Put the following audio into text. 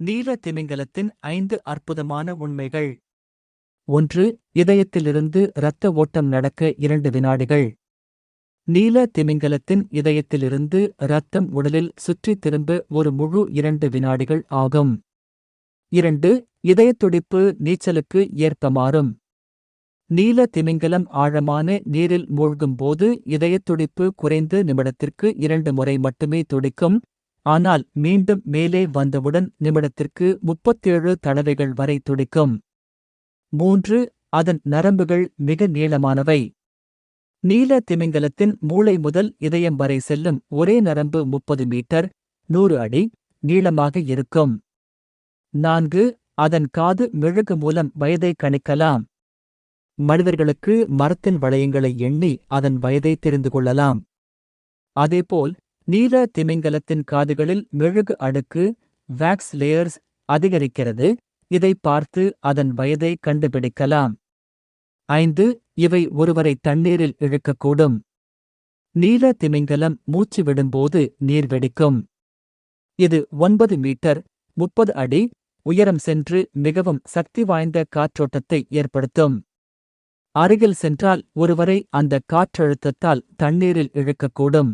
நீல திமிங்கலத்தின் ஐந்து அற்புதமான உண்மைகள். ஒன்று இதயத்திலிருந்து இரத்த ஓட்டம் நடக்க இரண்டு வினாடிகள். நீல திமிங்கலத்தின் இதயத்திலிருந்து இரத்தம் உடலில் சுற்றித் திரும்ப ஒரு முழு இரண்டு வினாடிகள் ஆகும். இரண்டு இதயத்துடிப்பு நீச்சலுக்கு ஏற்ப மாறும். நீல திமிங்கலம் ஆழமான நீரில் மூழ்கும்போது இதயத்துடிப்பு குறைந்து நிமிடத்திற்கு இரண்டு முறை மட்டுமே துடிக்கும். ஆனால் மீண்டும் மேலே வந்தவுடன் நிமிடத்திற்கு முப்பத்தேழு தடவைகள் வரை துடிக்கும். மூன்று அதன் நரம்புகள் மிக நீளமானவை. நீல திமிங்கலத்தின் மூளை முதல் இதயம் வரை செல்லும் ஒரே நரம்பு முப்பது மீட்டர் நூறு அடி நீளமாக இருக்கும். நான்கு அதன் காது மெழுகு மூலம் வயதை கணிக்கலாம். மனிதர்களுக்கு மரத்தின் வளையங்களை எண்ணி அதன் வயதை தெரிந்து கொள்ளலாம். அதேபோல் நீல திமிங்கலத்தின் காதுகளில் மெழுகு அடுக்கு வேக்ஸ் லேயர்ஸ் அதிகரிக்கிறது. இதை பார்த்து அதன் வயதை கண்டுபிடிக்கலாம். ஐந்து இவை ஒருவரை தண்ணீரில் இழுக்கக்கூடும். நீல திமிங்கலம் மூச்சு விடும்போது நீர் வெடிக்கும். இது ஒன்பது மீட்டர் முப்பது அடி உயரம் சென்று மிகவும் சக்தி வாய்ந்த காற்றோட்டத்தை ஏற்படுத்தும். அருகில் சென்றால் ஒருவரை அந்த காற்றழுத்தத்தால் தண்ணீரில் இழுக்கக்கூடும்.